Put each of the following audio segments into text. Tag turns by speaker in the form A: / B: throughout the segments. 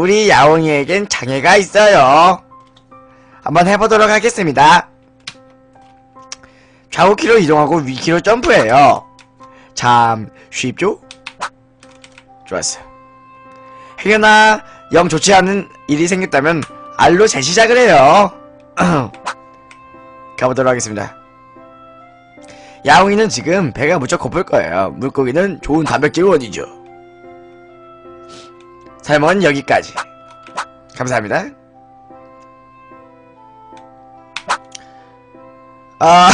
A: 우리 야옹이에겐 장애가 있어요. 한번 해보도록 하겠습니다. 좌우키로 이동하고 위키로 점프해요. 참 쉽죠? 좋았어. 행여나 영 좋지 않은 일이 생겼다면 알로 재시작을 해요. 가보도록 하겠습니다. 야옹이는 지금 배가 무척 고플 거예요. 물고기는 좋은 단백질 원이죠. 설명은 여기까지. 감사합니다. 아,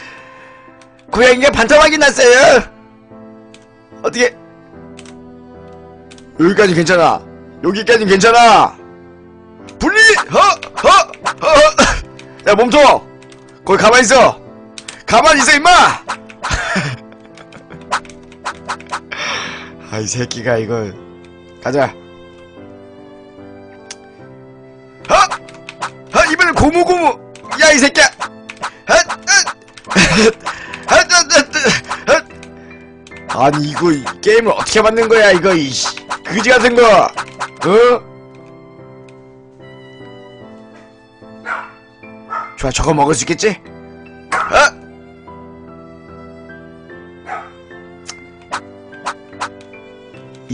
A: 고양이가 반토막이 났어요. 어떻게? 여기까지 괜찮아. 여기까지 괜찮아. 분리! 허! 허! 허! 야, 몸통! 거기 가만히 있어! 가만히 있어, 임마! 아, 이 새끼가 이걸. 가자. 허! 허! 이번엔 고무고무! 야, 이 새끼야! 헛! 헛! 헛! 아니, 이거, 이 게임을 어떻게 만든 거야, 이거, 이씨. 그지 같은 거! 어? 좋아, 저거 먹을 수 있겠지?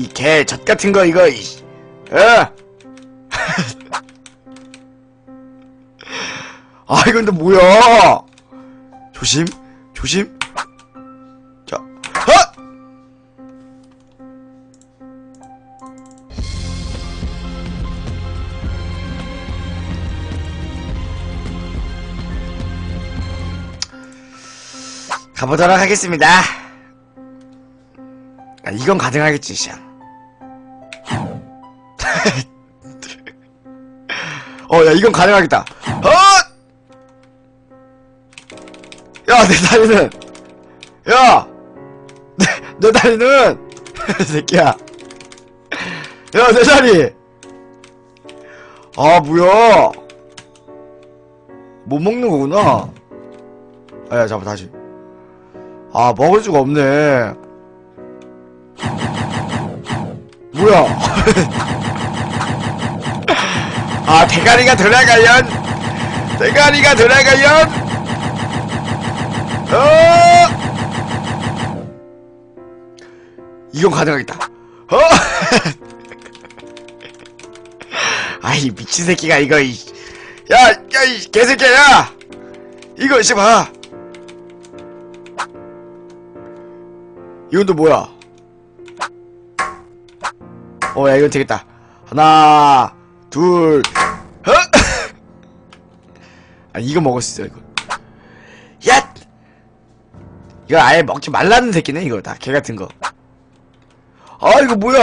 A: 이 개 젖 같은 거 이거 이씨. 어? 아 이건 또 뭐야? 조심, 조심. 자, 헛! 가보도록 하겠습니다. 아, 이건 가능하겠지, 샹. 어, 야, 이건 가능하겠다. 어! 야, 내 다리는! 야! 내, 내 다리는! 새끼야. 야, 내 다리! 아, 뭐야. 못 먹는 거구나. 아, 야, 잠깐, 다시. 아, 먹을 수가 없네. 뭐야? 아, 대가리가 돌아가연! 대가리가 돌아가연! 어! 이건 가능하겠다. 어! 아이, 미친 새끼가 이거, 이. 야, 야, 이 개새끼야, 야! 이거, 씨, 봐. 이건 또 뭐야? 어, 야, 이건 되겠다. 하나, 둘, 어? 아, 이거 있어, 이거. 야! 이거 아예 먹지 말라는 새끼네, 이거 다. 개 같은 거. 아, 이거 뭐야?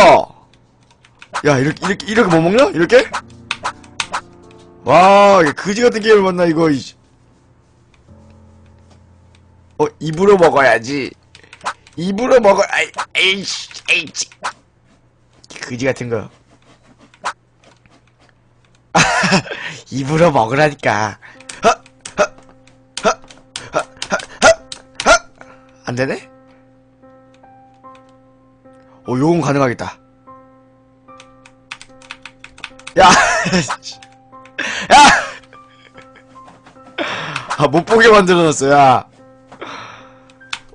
A: 야, 이렇게, 이렇게, 이렇게 못 먹냐? 이렇게? 와, 이게 그지 같은 게임을 만나, 이거. 어, 입으로 먹어야지. 입으로 먹어, 아이, 에이씨, 에이씨. 그지 같은 거. 입으로 먹으라니까. 안 되네? 어, 요건 가능하겠다. 야! 야! 아, 못 보게 만들어놨어, 야.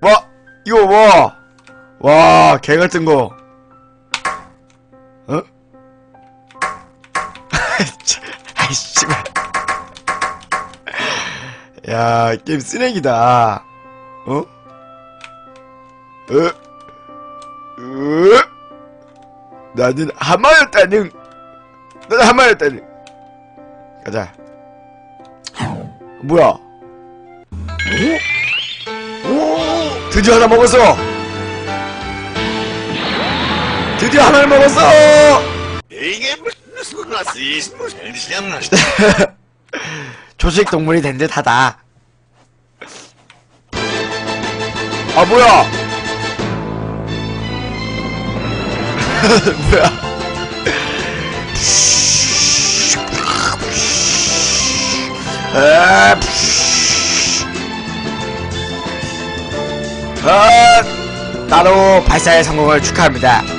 A: 뭐, 이거 뭐? 와, 개 같은 거. 어? 아이, 씨발. 야, 게임 쓰레기다. 어? 어? 으? 나는 하마였다는. 나는 하마였다는. 가자. 뭐야? 오? 오! 드디어 하나 먹었어! 드디어 하나를 먹었어!
B: 이게 무슨 맛이 무슨 시험나
A: 조식 동물이 된 듯하다. 아 뭐야? 뭐야? 아, 아, 나로 발사의 성공을 축하합니다.